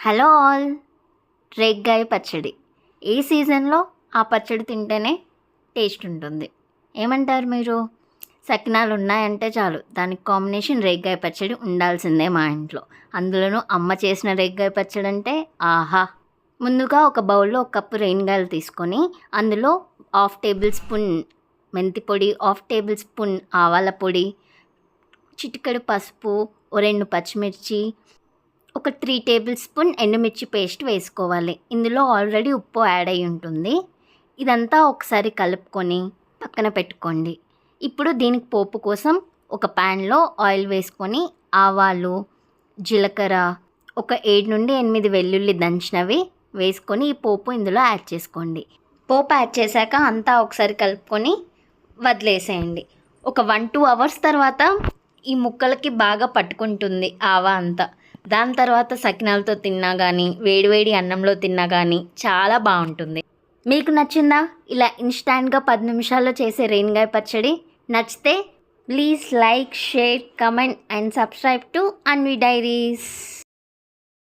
Hello all. రేగ్గాయ పచ్చడి. ఏ సీజన్లో ఆ పచ్చడి తింటేనే టేస్ట్ ఉంటుంది. ఏమంటారు మీరు? సకినాలు ఉన్నాయంటే చాలు. దానికి కాంబినేషన్ రేగ్గాయ పచ్చడి ఉండాల్సిందే మా ఇంట్లో. అందులోనూ అమ్మ చేసిన రేగ్గాయ పచ్చడి అంటే ఆహా. ముందుగా ఒక బౌల్లో ఒక కప్పు రేణిగాయలు తీసుకొని అందులో హాఫ్ టేబుల్ స్పూన్ మెంతి పొడి హాఫ్ టేబుల్ స్పూన్ ఆవాల పొడి చిటికెడు పసుపు ఓ రెండు పచ్చిమిర్చి ఒక త్రీ టేబుల్ స్పూన్ ఎండుమిర్చి పేస్ట్ వేసుకోవాలి. ఇందులో ఆల్రెడీ ఉప్పు యాడ్ అయి ఉంటుంది. ఇదంతా ఒకసారి కలుపుకొని పక్కన పెట్టుకోండి. ఇప్పుడు దీనికి పోపు కోసం ఒక ప్యాన్లో ఆయిల్ వేసుకొని ఆవాలు జీలకర్ర ఒక ఏడు నుండి ఎనిమిది వెల్లుల్లి దంచినవి వేసుకొని ఈ పోపు ఇందులో యాడ్ చేసుకోండి. పోపు యాడ్ చేశాక అంతా ఒకసారి కలుపుకొని వదిలేసేయండి. ఒక వన్ టూ అవర్స్ తర్వాత ఈ ముక్కలకి బాగా పట్టుకుంటుంది ఆవా అంతా. దాని తర్వాత సకినాలతో తిన్నా కానీ వేడివేడి అన్నంలో తిన్నా కానీ చాలా బాగుంటుంది. మీకు నచ్చిందా? ఇలా ఇన్స్టాంట్గా పది నిమిషాల్లో చేసే రేణిగాయ పచ్చడి నచ్చితే please like share comment and subscribe to Anvi diaries.